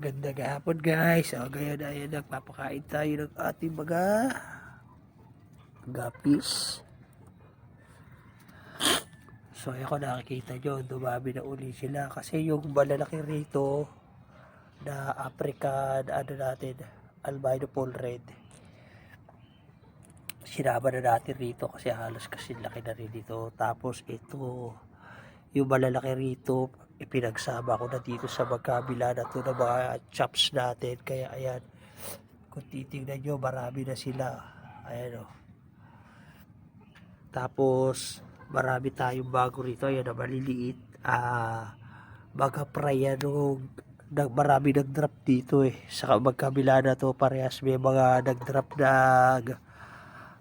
Ganda hapon guys. O ngayon ay nagpapakain tayo ng ating mga gapis. So ayun ko nakikita nyo, dumami na uli sila kasi yung malalaki rito na African, ano natin, albino pole red. Sinama na natin rito kasi halos kasi laki na rin dito. Tapos ito, yung malalaki rito, ipinagsama ko na dito sa magkabila na to ng mga chops natin. Kaya ayan, kung titingnan nyo, marami na sila. Ayan o. Tapos, marami tayong bago rito. Ayan na, maliliit. Ah, mga prayanong nag marami nag-drop dito eh. Sa magkabila na to, parehas may mga nag-drop na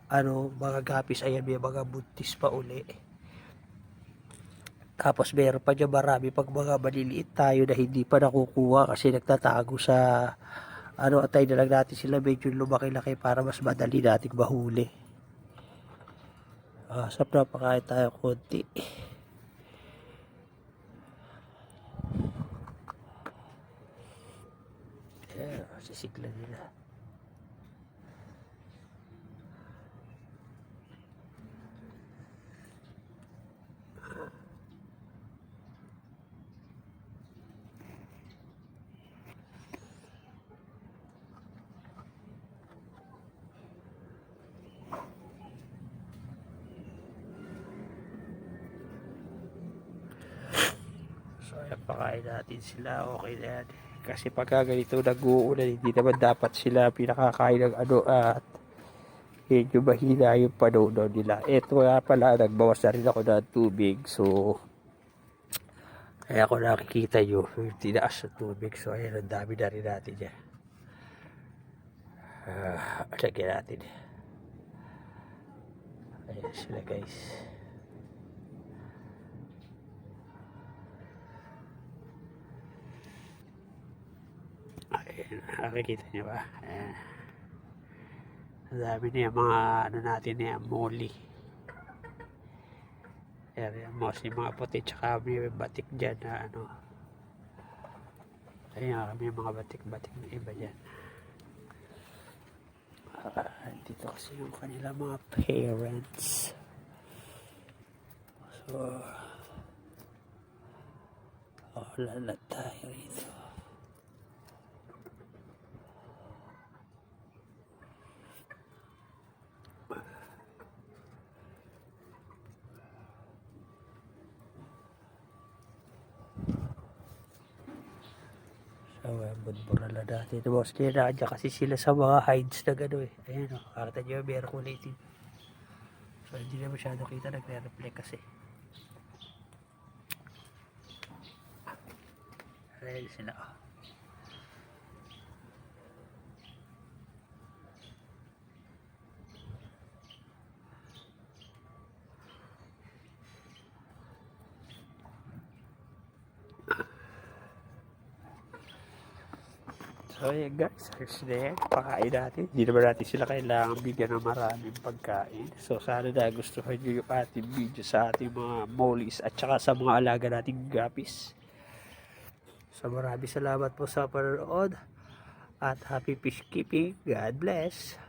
ano, mga gapis. Ayan, may mga buntis pa uli. Tapos meron pa dyan marami pag mga maliliit tayo na hindi pa nakukuha kasi nagtatago sa ano atay na lang natin sila medyo lumaki-laki para mas madali nating mahuli. Ah, sap na pakain tayo konti. Ayan, sisigla nila. So, ayan, pakain natin sila. Okay na yan. Kasi pagka ganito nag-uulan, hindi naman dapat sila pinakakain ng ano at medyo mahina yung panuno nila. Ito nga pala, nagbawas na rin ako ng tubig. So, kaya ako nakikita nyo, tinaas ng tubig. So, ayan, ang dami na rin natin yan. Ah, lagyan natin. Ayan sila guys. Ayan, nakikita niyo ba? Ayan. Ang dami niya mga ano natin niya, molly. Ayan, yan, mostly mga puti, tsaka may batik dyan na ano. Ayan, may mga batik-batik na iba dyan. Ah, dito kasi yung kanila mga parents. So, oh, lalat tayo rito. So, uh, budburala natin. Ito, boss, kinadya kasi sila sa mga hides na gano'n eh. Ayan o, kakita nyo, meron kulay itim. So, hindi na masyado kita, nagre-reflect kasi. Ayan sila. oh. So ayan guys, yan. Pakain natin. Hindi naman natin sila kailangan bigyan ng maraming pagkain. So sana na gustuhan nyo yung ating video sa ating mga mollies at saka sa mga alaga nating gapis. So maraming salamat po sa panonood at happy fish keeping. God bless.